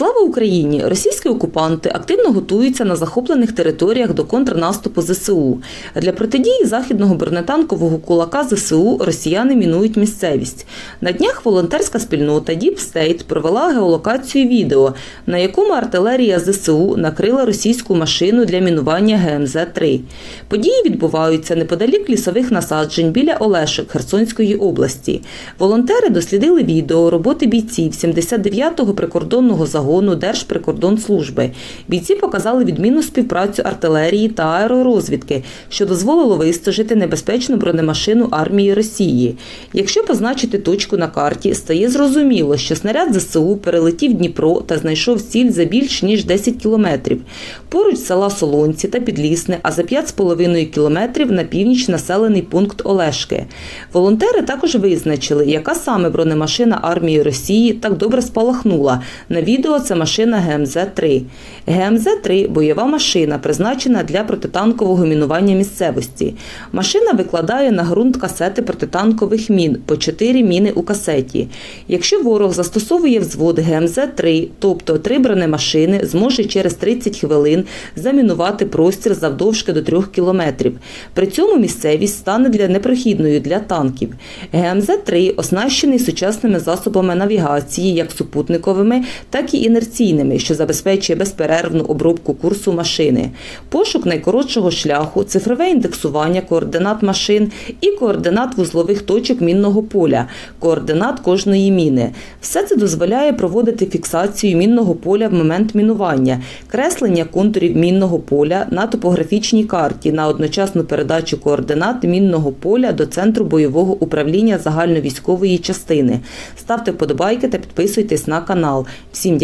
Слава Україні! Російські окупанти активно готуються на захоплених територіях до контрнаступу ЗСУ. Для протидії західного бронетанкового кулака ЗСУ росіяни мінують місцевість. На днях волонтерська спільнота Deep State провела геолокацію відео, на якому артилерія ЗСУ накрила російську машину для мінування ГМЗ-3. Події відбуваються неподалік лісових насаджень біля Олешок Херсонської області. Волонтери дослідили відео роботи бійців 79-го прикордонного загону Держприкордонслужби. Бійці показали відмінну співпрацю артилерії та аеророзвідки, що дозволило вистежити небезпечну бронемашину армії Росії. Якщо позначити точку на карті, стає зрозуміло, що снаряд ЗСУ перелетів Дніпро та знайшов ціль за більш ніж 10 кілометрів. Поруч села Солонці та Підлісне, а за 5,5 кілометрів на північ населений пункт Олешки. Волонтери також визначили, яка саме бронемашина армії Росії так добре спалахнула. На відео це машина ГМЗ-3. ГМЗ-3 – бойова машина, призначена для протитанкового мінування місцевості. Машина викладає на ґрунт касети протитанкових мін по 4 міни у касеті. Якщо ворог застосовує взвод ГМЗ-3, тобто три бронемашини, зможе через 30 хвилин замінувати простір завдовжки до 3 кілометрів. При цьому місцевість стане для непрохідною для танків. ГМЗ-3 оснащений сучасними засобами навігації, як супутниковими, так і інерційними, що забезпечує безперервну обробку курсу машини, пошук найкоротшого шляху, цифрове індексування координат машин і координат вузлових точок мінного поля, координат кожної міни. Все це дозволяє проводити фіксацію мінного поля в момент мінування, креслення контурів мінного поля на топографічній карті на одночасну передачу координат мінного поля до центру бойового управління загальновійськової частини. Ставте вподобайки та підписуйтесь на канал. Всім